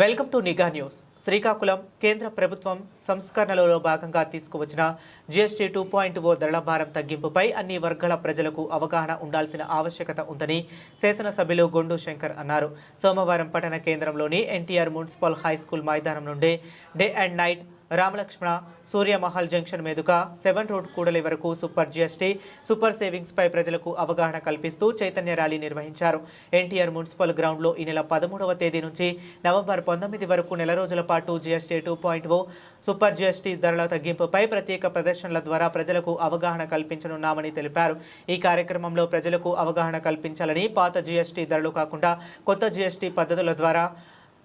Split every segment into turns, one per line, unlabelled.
Welcome to Nigha news. Srikakulam కేంద్ర ప్రభుత్వం సంస్కరణలలో భాగంగా తీసుకువచ్చిన జీఎస్టీ టూ పాయింట్ ఓ ధరల భారం తగ్గింపుపై అన్ని వర్గాల ప్రజలకు అవగాహన ఉండాల్సిన ఆవశ్యకత ఉందని శాసనసభ్యులు గొండు శంకర్ అన్నారు. సోమవారం పట్టణ కేంద్రంలోని ఎన్టీఆర్ మున్సిపల్ హై స్కూల్ మైదానం నుండి day and night Ramalakshmana Suryamahal junction మీదుగా సెవెన్ రోడ్ కూడలి వరకు సూపర్ జీఎస్టీ సూపర్ సేవింగ్స్ పై ప్రజలకు అవగాహన కల్పిస్తూ చైతన్య ర్యాలీ నిర్వహించారు. ఎన్టీఆర్ మున్సిపల్ గ్రౌండ్లో ఈ నెల పదమూడవ తేదీ నుంచి నవంబర్ పంతొమ్మిది వరకు నెల రోజుల పాటు GST two point O super GST ధరల తగ్గింపుపై ప్రత్యేక ప్రదర్శనల ద్వారా ప్రజలకు అవగాహన కల్పించనున్నామని తెలిపారు. ఈ కార్యక్రమంలో ప్రజలకు అవగాహన కల్పించాలని పాత జీఎస్టీ ధరలు కాకుండా కొత్త జీఎస్టీ పద్ధతుల ద్వారా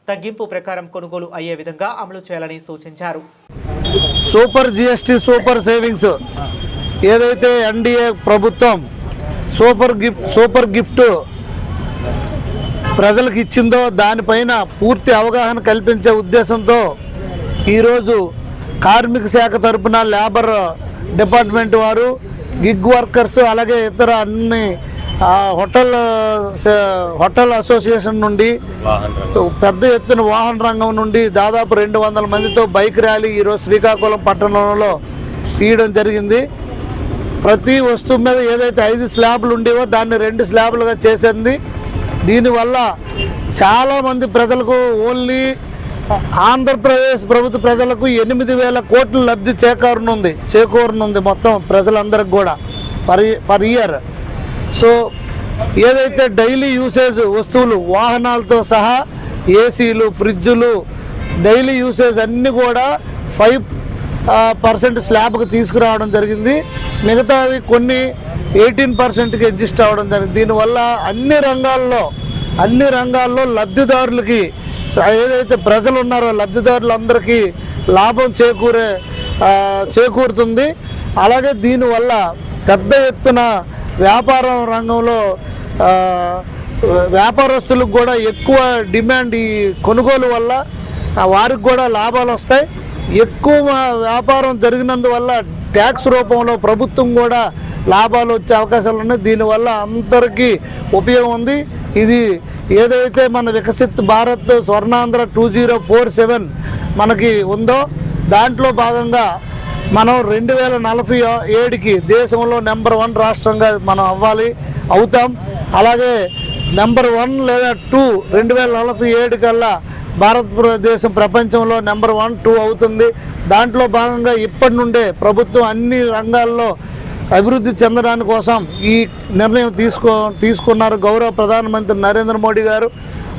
తగ్గింపు ప్రకారం కొనుగోలు అయ్యే విధంగా అమలు చేయాలని సూచించారు.
Super GST super savings. ఏదైతే ఎన్డీఏ ప్రభుత్వం సూపర్ గిఫ్ట్ సూపర్ గిఫ్ట్ ప్రజలకు ఇచ్చిందో దానిపైన పూర్తి అవగాహన కల్పించే ఉద్దేశంతో ఈరోజు కార్మిక శాఖ తరపున లేబర్ డిపార్ట్మెంట్ వారు గిగ్ వర్కర్స్ అలాగే ఇతర అన్ని హోటల్ హోటల్ అసోసియేషన్ నుండి పెద్ద ఎత్తున వాహన రంగం నుండి దాదాపు రెండు వందల మందితో బైక్ ర్యాలీ ఈరోజు శ్రీకాకుళం పట్టణంలో తీయడం జరిగింది. ప్రతి వస్తువు మీద ఏదైతే ఐదు స్లాబ్లు ఉండేవో దాన్ని రెండు స్లాబ్లుగా చేసింది. దీనివల్ల చాలామంది ప్రజలకు ఓన్లీ ఆంధ్రప్రదేశ్ ప్రభుత్వ ప్రజలకు ఎనిమిది వేల కోట్ల లబ్ధి చేకూరనుంది చేకూరనుంది మొత్తం ప్రజలందరికి కూడా. Per per year. సో ఏదైతే డైలీ యూసేజ్ వస్తువులు వాహనాలతో సహా ఏసీలు ఫ్రిడ్జులు డైలీ యూసేజ్ అన్నీ కూడా ఫైవ్ పర్సెంట్ స్లాబ్కి తీసుకురావడం జరిగింది. మిగతావి కొన్ని ఎయిటీన్ పర్సెంట్కి అడ్జస్ట్ అవ్వడం జరిగింది. దీనివల్ల అన్ని రంగాల్లో అన్ని రంగాల్లో లబ్ధిదారులకి ఏదైతే ప్రజలు ఉన్నారో లబ్ధిదారులందరికీ లాభం చేకూరే చేకూరుతుంది. అలాగే దీనివల్ల పెద్ద ఎత్తున వ్యాపారం రంగంలో వ్యాపారస్తులకు కూడా ఎక్కువ డిమాండ్ ఈ కొనుగోలు వల్ల వారికి కూడా లాభాలు వస్తాయి. ఎక్కువ వ్యాపారం జరిగినందువల్ల ట్యాక్స్ రూపంలో ప్రభుత్వం కూడా లాభాలు వచ్చే అవకాశాలు ఉన్నాయి. దీనివల్ల అందరికీ ఉపయోగం ఉంది. ఇది ఏదైతే మన Viksit Bharat Swarnandhra two zero four seven మనకి ఉందో దాంట్లో భాగంగా మనం రెండు వేల నలభై ఏడుకి దేశంలో నెంబర్ వన్ రాష్ట్రంగా మనం అవ్వాలి అవుతాం. అలాగే నెంబర్ వన్ లేదా టూ రెండు వేల నలభై ఏడు కల్లా భారతదేశం ప్రపంచంలో నెంబర్ వన్ టూ అవుతుంది. దాంట్లో భాగంగా ఇప్పటి నుండే ప్రభుత్వం అన్ని రంగాల్లో అభివృద్ధి చెందడానికి కోసం ఈ నిర్ణయం తీసుకో తీసుకున్నారు గౌరవ ప్రధానమంత్రి నరేంద్ర మోడీ గారు.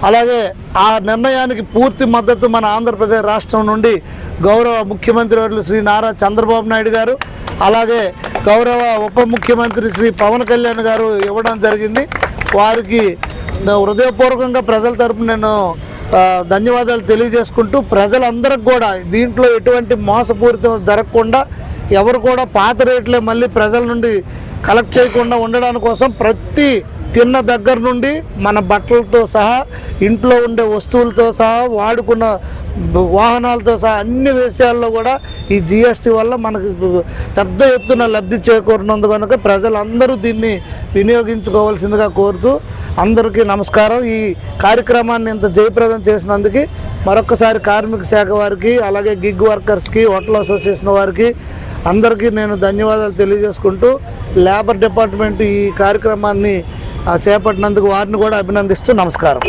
అలాగే ఆ నిర్ణయానికి పూర్తి మద్దతు మన ఆంధ్రప్రదేశ్ రాష్ట్రం నుండి గౌరవ ముఖ్యమంత్రి వర్యులు శ్రీ నారా చంద్రబాబు నాయుడు గారు అలాగే గౌరవ ఉప ముఖ్యమంత్రి శ్రీ పవన్ కళ్యాణ్ గారు ఇవ్వడం జరిగింది. వారికి హృదయపూర్వకంగా ప్రజల తరపున నేను ధన్యవాదాలు తెలియజేసుకుంటూ ప్రజలందరికి కూడా దీంట్లో ఎటువంటి మోసపూరితం జరగకుండా ఎవరు కూడా పాత రేట్లే మళ్ళీ ప్రజల నుండి కలెక్ట్ చేయకుండా ఉండడానికి కోసం ప్రతి తిన్న దగ్గర నుండి మన బట్టలతో సహా ఇంట్లో ఉండే వస్తువులతో సహా వాడుకున్న వాహనాలతో సహా అన్ని విషయాల్లో కూడా ఈ జిఎస్టీ వల్ల మనకు పెద్ద ఎత్తున లబ్ధి చేకూరినందు కనుక ప్రజలందరూ దీన్ని వినియోగించుకోవాల్సిందిగా కోరుతూ అందరికీ నమస్కారం. ఈ కార్యక్రమాన్ని ఇంత జయప్రదం చేసినందుకు మరొకసారి కార్మిక శాఖ వారికి అలాగే గిగ్ వర్కర్స్కి హోటల్ అసోసియేషన్ వారికి అందరికీ నేను ధన్యవాదాలు తెలియజేసుకుంటూ లేబర్ డిపార్ట్మెంట్ ఈ కార్యక్రమాన్ని చేపట్టినందుకు వారిని కూడా అభినందిస్తూ నమస్కారం.